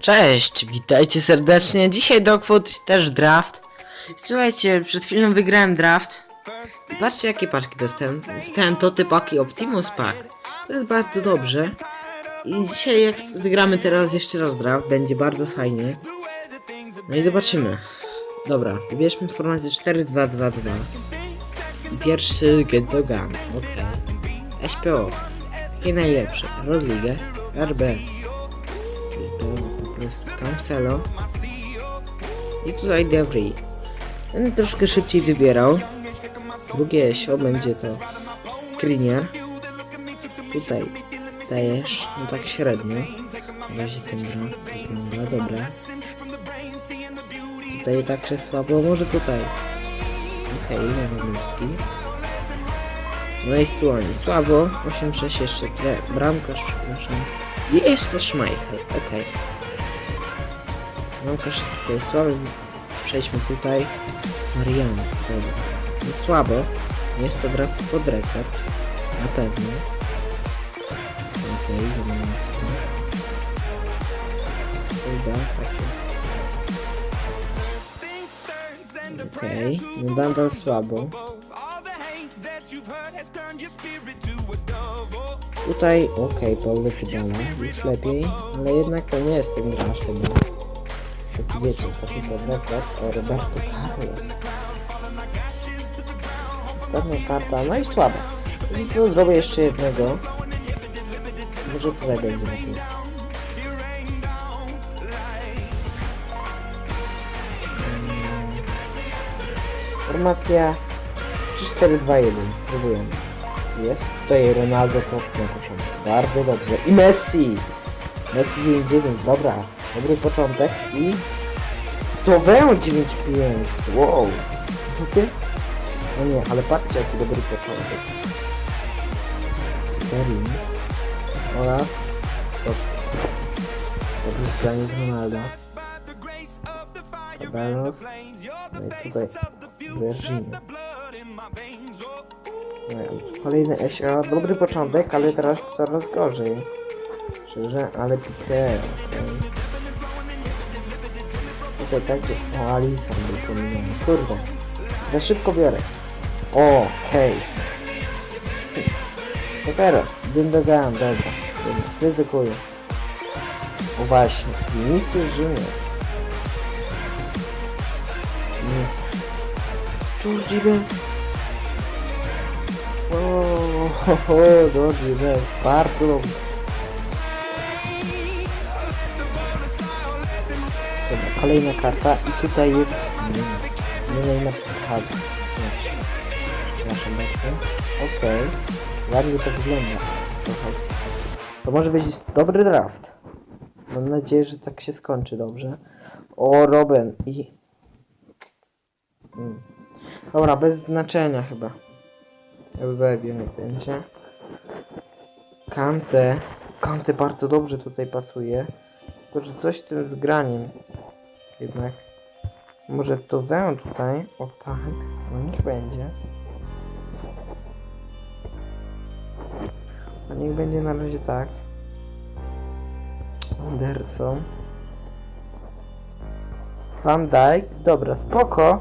Cześć, witajcie serdecznie. Dzisiaj Dogfood, też draft. Słuchajcie, przed chwilą wygrałem draft. I patrzcie jakie paczki dostałem. Dostałem to typaki Optimus Pack. To jest bardzo dobrze. I dzisiaj jak wygramy teraz jeszcze raz draft, będzie bardzo fajnie. No i zobaczymy. Dobra, wybierzmy formację 4-2-2-2. I pierwszy Get the Gun, okej. SPO. Jakie najlepsze? Rodriguez, RB. Cancelo. I tutaj Devry. Będę troszkę szybciej wybierał. Drugie SO będzie to Skriniar. Tutaj dajesz, no tak średnio. Na razie ten draft wygląda, dobra. Tutaj także słabo, może tutaj. Okej, okay, Lewandowski. No i Słoni, słabo. 8-6 jeszcze bramkarz, przepraszam. Jeszcze Schmeichel, okej. Bramkarz tutaj słaby. Przejdźmy tutaj. Mariano, dobra. Jest to draft pod rekord. Na pewno. Okej, okay, Uda, tak jest. Okej, okay. no słabo. Tutaj, okej, okay, Paulo Kybala, już lepiej, ale jednak to nie jest ten gracz chyba. Jak wiecie, to tylko rekord o Roberto Carlos. Ostatnia karta, no i słaba. Wiecie co, zrobię jeszcze jednego. Może tutaj będzie lepiej. Formacja 3-4-2-1, spróbujemy. Jest tutaj Ronaldo Cox na początku. Bardzo dobrze. I Messi! Messi 9-9, dobra. Dobry początek i... To Weo 9-5! Wow! Ty? No nie, ale patrzcie jaki dobry początek. Sterling oraz Koszta. Dobry zgranie z Ronaldo. Cabanos. No i tutaj Virginia. No, Kolejny SO, dobry początek, ale teraz coraz gorzej. Szczerze, ale Piqué, Tutaj tak, o Alison był pominiony, kurde. Za szybko biorę. O, okej. To teraz, Gündogan, dobra. dobra. Ryzykuję. O właśnie, Vinicius Junior. Georgie Benz. O, ho, ho, Georgie Benz, bardzo dobrze. Dobra, kolejna karta i tutaj jest... Nie, karta. Przepraszam bardzo. Okej. Ładnie to wygląda. To może być dobry draft. Mam nadzieję, że tak się skończy dobrze. O, Robin i... Hmm. Dobra, bez znaczenia chyba. Eusebio nie będzie. Kante. Kante bardzo dobrze tutaj pasuje. Tylko, że coś z tym zgraniem. Jednak. Może to wę tutaj. O tak. No niech będzie. A niech będzie na razie tak. Anderson. Van Dijk. Dobra, spoko.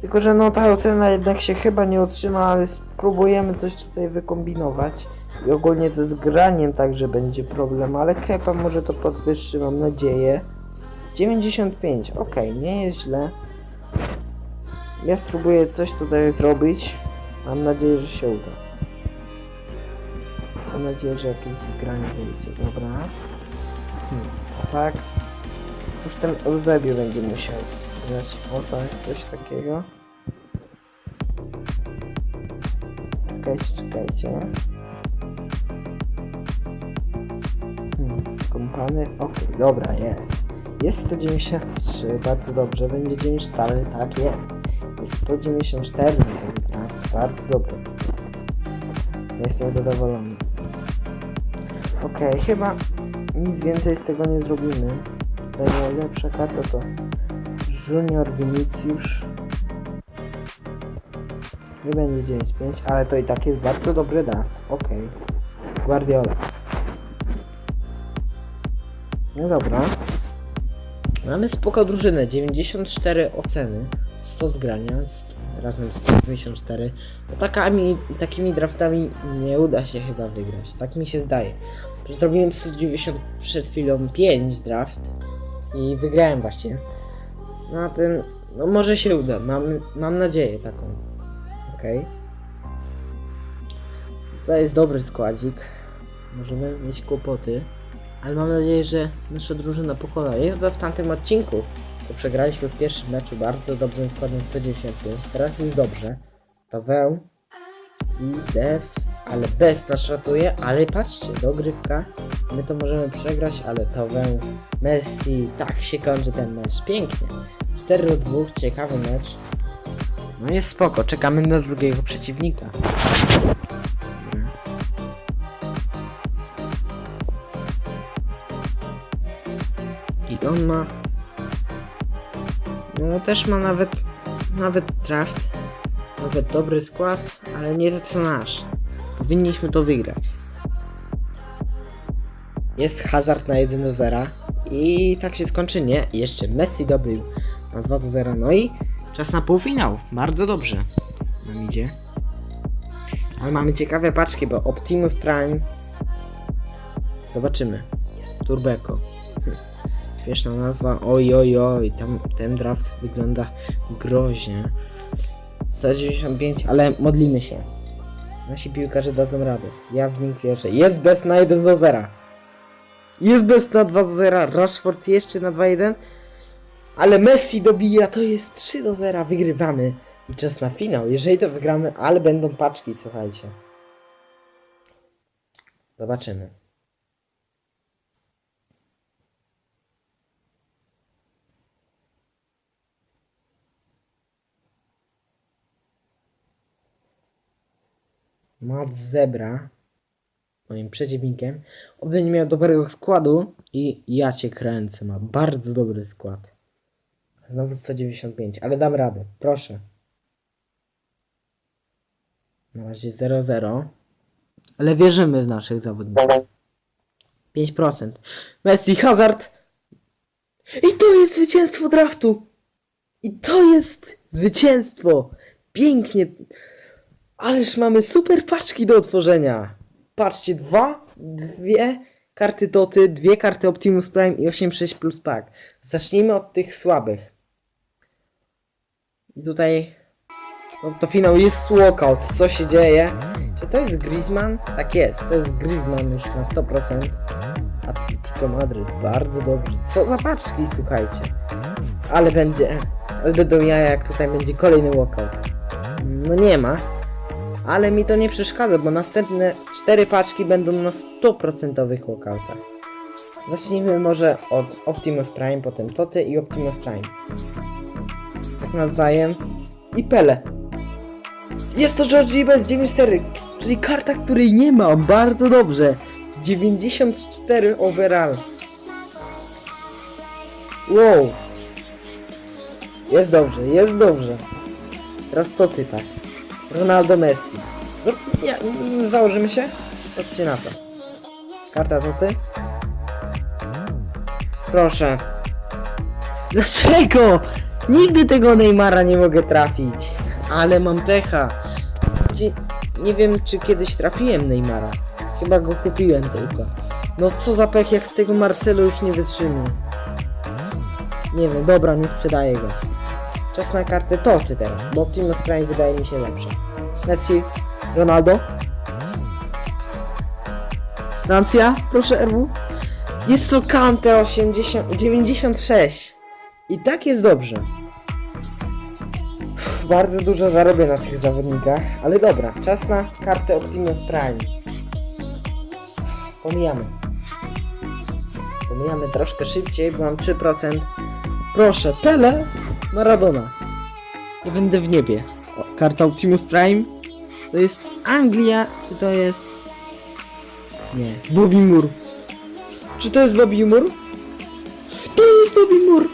Tylko, że no ta ocena jednak się chyba nie otrzyma, ale spróbujemy coś tutaj wykombinować. I ogólnie ze zgraniem także będzie problem, ale Kepa może to podwyższy, mam nadzieję. 95, ok, nie jest źle. Ja spróbuję coś tutaj zrobić. Mam nadzieję, że się uda. Mam nadzieję, że jakieś zgranie wyjdzie, dobra. Hmm, tak. Już ten Eusebio będzie musiał grać. O tak, coś takiego. Czekajcie, czekajcie. Hmm, kompany. Okej, dobra, jest. Jest 193, bardzo dobrze. Będzie 94, tak jest. Jest 194 na ten draft, bardzo dobry. Jestem zadowolony. Okej, chyba nic więcej z tego nie zrobimy. Tutaj najlepsza karta to Junior Vinicius. Nie będzie 9-5, ale to i tak jest bardzo dobry draft. Okej. Guardiola. No dobra. Mamy spoko drużynę, 94 oceny, 100 zgrania, st- razem 194. No takami, takimi draftami nie uda się chyba wygrać, tak mi się zdaje. Zrobiłem 190 przed chwilą 5 draft i wygrałem właśnie. Na tym, no może się uda, mam, mam nadzieję taką. Okej. To jest dobry składzik. Możemy mieć kłopoty. Ale mam nadzieję, że nasza drużyna pokona. Jak to w tamtym odcinku, to przegraliśmy w pierwszym meczu bardzo dobrym składem 195. Teraz jest dobrze. To Weł i Def, ale nas ratuje. Ale patrzcie, dogrywka. My to możemy przegrać, ale to Weł, Messi, tak się kończy ten mecz. Pięknie. 4 do 2, ciekawy mecz. No jest spoko, czekamy na drugiego przeciwnika. I on ma. No też ma nawet. Nawet draft. Nawet dobry skład, ale nie to co nasz. Powinniśmy to wygrać. Jest hazard na 1 do 0. I tak się skończy, nie? Jeszcze Messi dobył na 2 do 0. No i czas na półfinał. Bardzo dobrze. Nam idzie. Ale mamy ciekawe paczki, bo Optimus Prime. Zobaczymy. Turbeko. Śmieszna nazwa. Oj, oj, oj. Tam, ten draft wygląda groźnie. 195, ale modlimy się. Nasi piłkarze dadzą radę. Ja w nich wierzę. Jest bez na 1 do 0. Jest bez na 2 do 0. Rashford jeszcze na 2-1. Ale Messi dobija. To jest 3 do 0. Wygrywamy. I czas na finał. Jeżeli to wygramy, ale będą paczki, słuchajcie. Zobaczymy. Matt Zebra, moim przeciwnikiem, oby nie miał dobrego składu i ja cię kręcę, ma bardzo dobry skład. Znowu 195, ale dam radę, proszę. Na razie 0-0, ale wierzymy w naszych zawodników. 5%. Messi, Hazard! I to jest zwycięstwo draftu! I to jest zwycięstwo! Pięknie! Ależ mamy super paczki do otworzenia. Patrzcie, dwa, dwie karty Toty, dwie karty Optimus Prime i 8.6 plus pack. Zacznijmy od tych słabych. I tutaj no to finał jest walkout. Co się dzieje? Czy to jest Griezmann? Tak jest, to jest Griezmann już na 100%. Atletico Madryt, bardzo dobrze. Co za paczki, słuchajcie. Ale będzie, ale będą jaja, jak tutaj będzie kolejny walkout. No nie ma. Ale mi to nie przeszkadza, bo następne cztery paczki będą na 100% walkoutach. Zacznijmy może od Optimus Prime, potem Toty i Optimus Prime. Tak nawzajem. I Pele. Jest to Georgie bez 94, czyli karta, której nie ma. Bardzo dobrze. 94 overall. Wow. Jest dobrze, jest dobrze. Teraz co ty tak? Ronaldo Messi. Za ja, założymy się? Patrzcie na to. Karta to ty? Proszę. Dlaczego? Nigdy tego Neymara nie mogę trafić. Ale mam pecha. Nie wiem, czy kiedyś trafiłem Neymara. Chyba go kupiłem tylko. No co za pech, jak z tego Marcelo już nie wytrzymy. Nie wiem, dobra, nie sprzedaję go. Czas na kartę Toty teraz, bo Optimus Prime wydaje mi się lepsze. Messi, Ronaldo. Francja, proszę RW. Jest to Kante 80, 96. I tak jest dobrze. Bardzo dużo zarobię na tych zawodnikach, ale dobra, czas na kartę Optimus Prime. Pomijamy. Pomijamy troszkę szybciej, bo mam 3%. Proszę, Pele, Maradona. Ja będę w niebie. O, karta Optimus Prime. To jest Anglia, czy to jest... Nie, Bobby Moore. Czy to jest Bobby Moore? To jest Bobby Moore!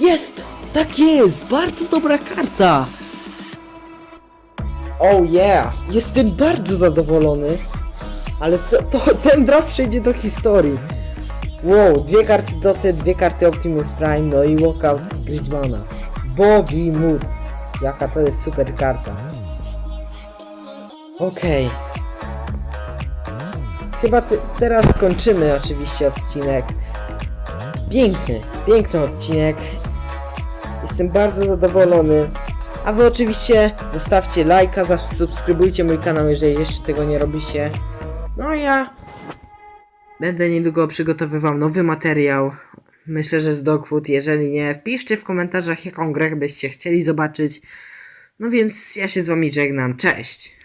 Jest! Tak jest! Bardzo dobra karta! Oh yeah! Jestem bardzo zadowolony. Ale to, to, ten draft przejdzie do historii. Wow, dwie karty Doty, dwie karty Optimus Prime, no i Walkout Griezmana. Bobby Moore. Jaka to jest super karta. Okej. Chyba te, teraz kończymy oczywiście odcinek. Piękny, piękny odcinek. Jestem bardzo zadowolony. A wy oczywiście zostawcie lajka, zasubskrybujcie mój kanał, jeżeli jeszcze tego nie robicie. No ja będę niedługo przygotowywał nowy materiał. Myślę, że z Dogfood. Jeżeli nie, wpiszcie w komentarzach, jaką grę byście chcieli zobaczyć. No więc ja się z wami żegnam. Cześć!